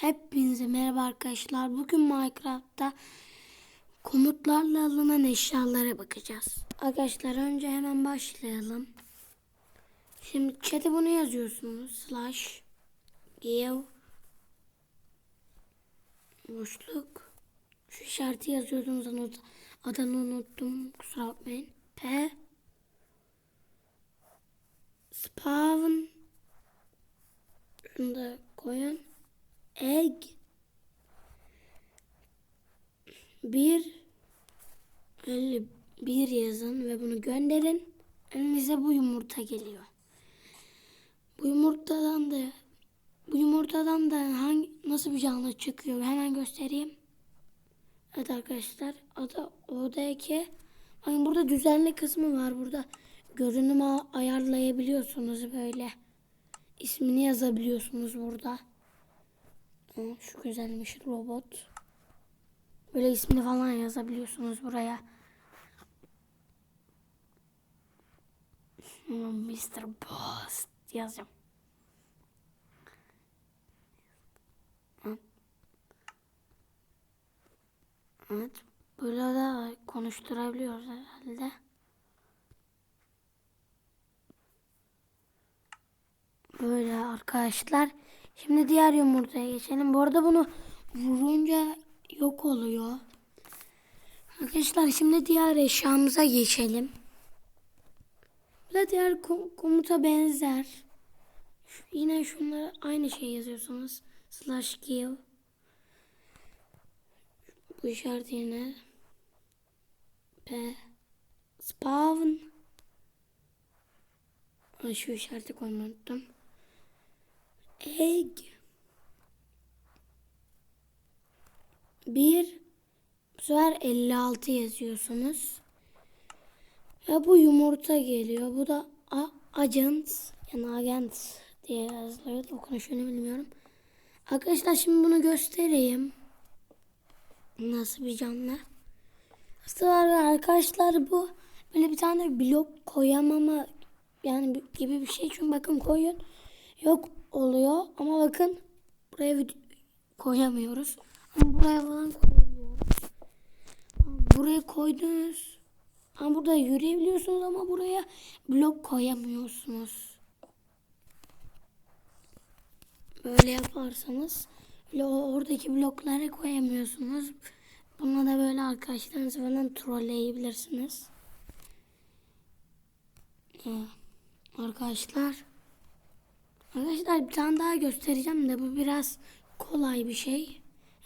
Hepinize merhaba arkadaşlar. Bugün Minecraft'ta komutlarla alınan eşyalara bakacağız. Arkadaşlar önce hemen başlayalım. Şimdi chat'e bunu yazıyorsunuz. Slash give boşluk şu işareti yazıyordunuz adını, adını unuttum kusura bakmayın. P spawn şunu da koyun egg bir öyle bir yazın ve bunu gönderin. Önünüze bu yumurta geliyor. Bu yumurtadan da bu yumurtadan da hangi nasıl bir canlı çıkıyor hemen göstereyim. Evet arkadaşlar ada odaki hani burada düzenli kısmı var burada görünümü ayarlayabiliyorsunuz böyle. İsmini yazabiliyorsunuz burada. Şu güzelmiş robot. Böyle ismini falan yazabiliyorsunuz buraya. Mr. Boss yazacağım. Evet. Böyle de konuşturabiliyoruz herhalde. Böyle arkadaşlar. Şimdi diğer yumurtaya geçelim. Bu arada bunu vurunca yok oluyor. Arkadaşlar şimdi diğer eşyamıza geçelim. Bu da diğer kom- komuta benzer. Şu- yine şunlara aynı şey yazıyorsunuz. Slash kill. Bu işaret yine. P. Spawn. Şu işareti koymayı unuttum. Egg. Bir. Bu sefer 56 yazıyorsunuz. Ve bu yumurta geliyor. Bu da a agent. Yani agent diye yazılıyor. Okunuşunu bilmiyorum. Arkadaşlar şimdi bunu göstereyim. Nasıl bir canlı. Aslında arkadaşlar bu böyle bir tane blok koyamama yani bi- gibi bir şey. Çünkü bakın koyun yok oluyor ama bakın buraya koyamıyoruz. Ama buraya falan koyabiliyoruz. Ama Buraya koydunuz. Ama burada yürüyebiliyorsunuz ama buraya blok koyamıyorsunuz. Böyle yaparsanız böyle oradaki bloklara koyamıyorsunuz. Buna da böyle arkadaşlarınızı falan trolleyebilirsiniz. Ee, arkadaşlar Arkadaşlar bir tane daha göstereceğim de bu biraz kolay bir şey.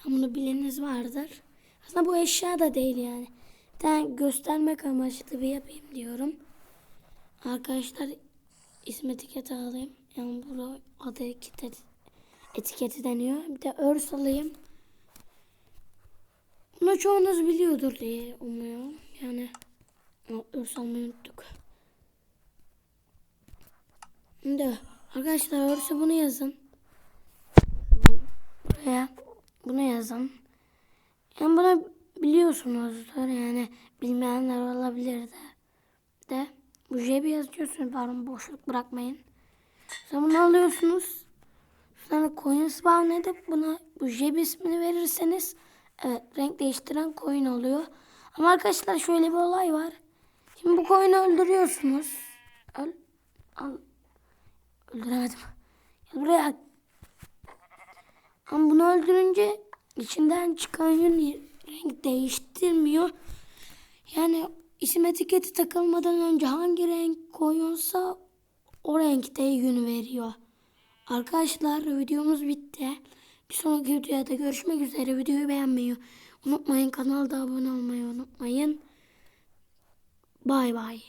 Bunu bileniniz vardır. Aslında bu eşya da değil yani. Bir tane göstermek amaçlı bir yapayım diyorum. Arkadaşlar isim etiketi alayım. Yani burada adı etiketi, etiketi deniyor. Bir de örs alayım. Bunu çoğunuz biliyordur diye umuyorum. Yani örs almayı unuttuk. Şimdi arkadaşlar öyleyse bunu yazın. Buraya bunu yazın. Yani bunu biliyorsunuzdur yani bilmeyenler olabilir de. De bu jebi yazıyorsunuz pardon boşluk bırakmayın. Sonra bunu alıyorsunuz. Sonra coin spawn edip buna bu jeb ismini verirseniz evet, renk değiştiren coin oluyor. Ama arkadaşlar şöyle bir olay var. Şimdi bu coin'i öldürüyorsunuz. Öl, al, Öldüremedim. Gel buraya. Ama bunu öldürünce içinden çıkan yün renk değiştirmiyor. Yani isim etiketi takılmadan önce hangi renk koyuyorsa o renkte yün veriyor. Arkadaşlar videomuz bitti. Bir sonraki videoda görüşmek üzere. Videoyu beğenmeyi unutmayın. Kanalda abone olmayı unutmayın. Bay bay.